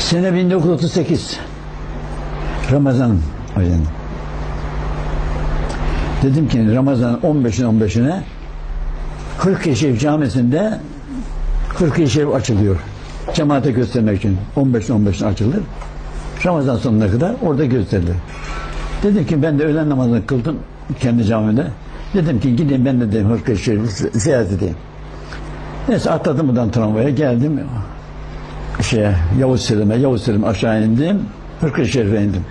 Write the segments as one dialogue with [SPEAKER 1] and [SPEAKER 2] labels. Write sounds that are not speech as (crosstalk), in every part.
[SPEAKER 1] Sene 1938 Ramazan ayında. Dedim ki Ramazan 15'in 15'ine Kırkıyeşehir Şerif Camisi'nde Kırkıyeşehir Şerif açılıyor. Cemaate göstermek için 15'in 15'ine açılır. Ramazan sonuna kadar orada gösterilir. Dedim ki ben de öğlen namazını kıldım kendi camide. Dedim ki gideyim ben de dedim Kırkıyeşehir Şerif'i ziyaret edeyim. Neyse atladım buradan tramvaya geldim şeye Yavuz Selim'e Yavuz Selim aşağı indim Hırkız Şerif'e indim.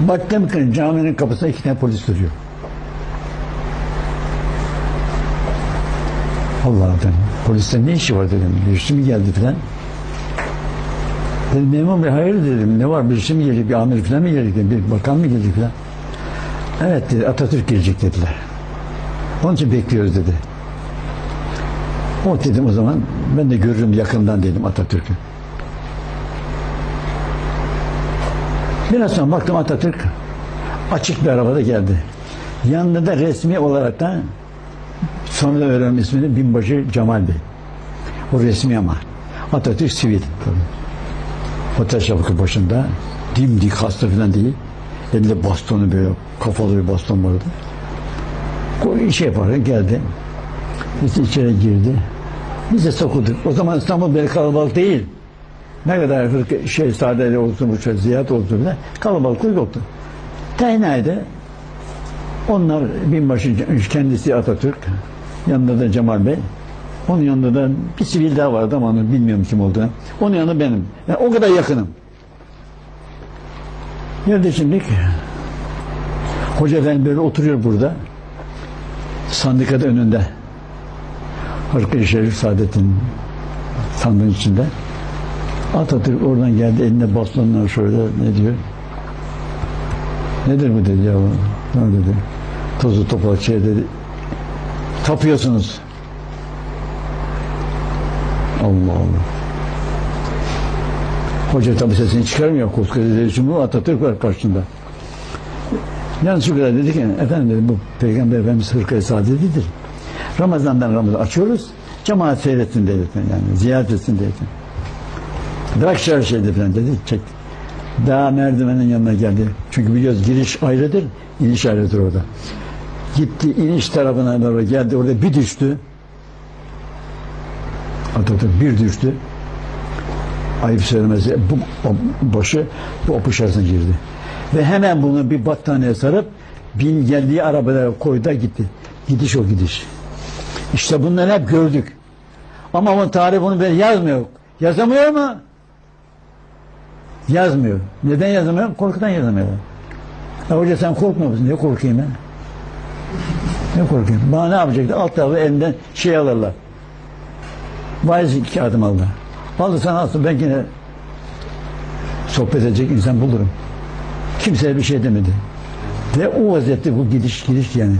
[SPEAKER 1] Baktım ki caminin kapısında iki tane polis duruyor. Allah dedim poliste ne işi var dedim. Birisi mi geldi filan dedim memur bey hayır dedim. Ne var birisi mi gelecek bir amir filan mı gelecek bir bakan mı gelecek filan evet dedi Atatürk gelecek dediler. Onun için bekliyoruz dedi o dedim o zaman ben de görürüm yakından dedim Atatürk'ü. Biraz sonra baktım Atatürk açık bir arabada geldi. Yanında da resmi olarak da sonra da öğrendim ismini Binbaşı Cemal Bey. O resmi ama. Atatürk sivil. Otel şapkı başında dimdik hasta falan değil. Elinde bastonu böyle kafalı bir baston vardı. Şey yaparak geldi. Biz içeri girdi. Biz de sokuduk. O zaman İstanbul böyle kalabalık değil. Ne kadar şey sadece olsun, bu şey, ziyaret olsun bile kalabalık yoktu. Tehnaydı. Onlar binbaşı kendisi Atatürk. Yanında da Cemal Bey. Onun yanında da bir sivil daha vardı ama onu bilmiyorum kim olduğunu. Onun yanında benim. Yani o kadar yakınım. Nerede şimdi? Hoca efendi böyle oturuyor burada. Sandıkada önünde. Harika Şerif Saadet'in sandığın içinde. Atatürk oradan geldi eline bastonla şöyle ne diyor? Nedir bu dedi ya? Ne dedi? Tozu toprak şey dedi. Tapıyorsunuz. Allah Allah. Hoca tabi sesini çıkarmıyor. Koskoca dedi. Cumhur Atatürk var karşında. Yalnız şu kadar dedi ki efendim dedi, bu Peygamber Efendimiz hırka-i saadetidir. Ramazan'dan Ramazan açıyoruz. Cemaat seyretsin dedi. Yani ziyaret etsin dedi. Bırak şöyle şey dedi falan dedi. Çek. Daha merdivenin yanına geldi. Çünkü biliyoruz giriş ayrıdır, iniş ayrıdır orada. Gitti iniş tarafına doğru geldi. Orada bir düştü. Atatürk bir düştü. Ayıp söylemesi bu o, başı bu opus arasına girdi. Ve hemen bunu bir battaniye sarıp bin geldiği arabaya koydu gitti. Gidiş o gidiş. İşte bunları hep gördük. Ama o tarih bunu ben yazmıyor. Yazamıyor mu? Yazmıyor. Neden yazamıyor? Korkudan yazamıyor. Ya hoca sen korkmuyor musun? Ne korkayım ben? Ne korkayım? Bana ne yapacaktı? Alt tarafı elinden şey alırlar. Vaiz iki adım aldı. Alırsan alsın ben yine sohbet edecek insan bulurum. Kimseye bir şey demedi. Ve o vaziyette bu gidiş gidiş yani.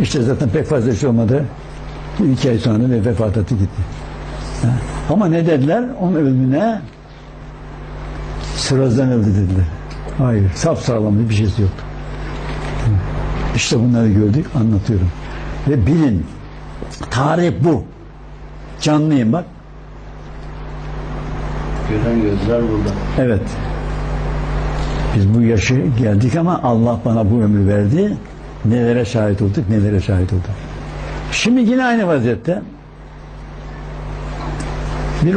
[SPEAKER 1] İşte zaten pek fazla şey olmadı. Bir (laughs) iki ay sonra ve vefat etti gitti. Ama ne dediler? Onun ölümüne sırazdan öldü dediler. Hayır. Sapsağlam bir şeysi yoktu. İşte bunları gördük, anlatıyorum. Ve bilin, tarih bu. Canlıyım bak.
[SPEAKER 2] Gören gözler burada.
[SPEAKER 1] Evet. Biz bu yaşı geldik ama Allah bana bu ömrü verdi. Nelere şahit olduk, nelere şahit olduk. Şimdi yine aynı vaziyette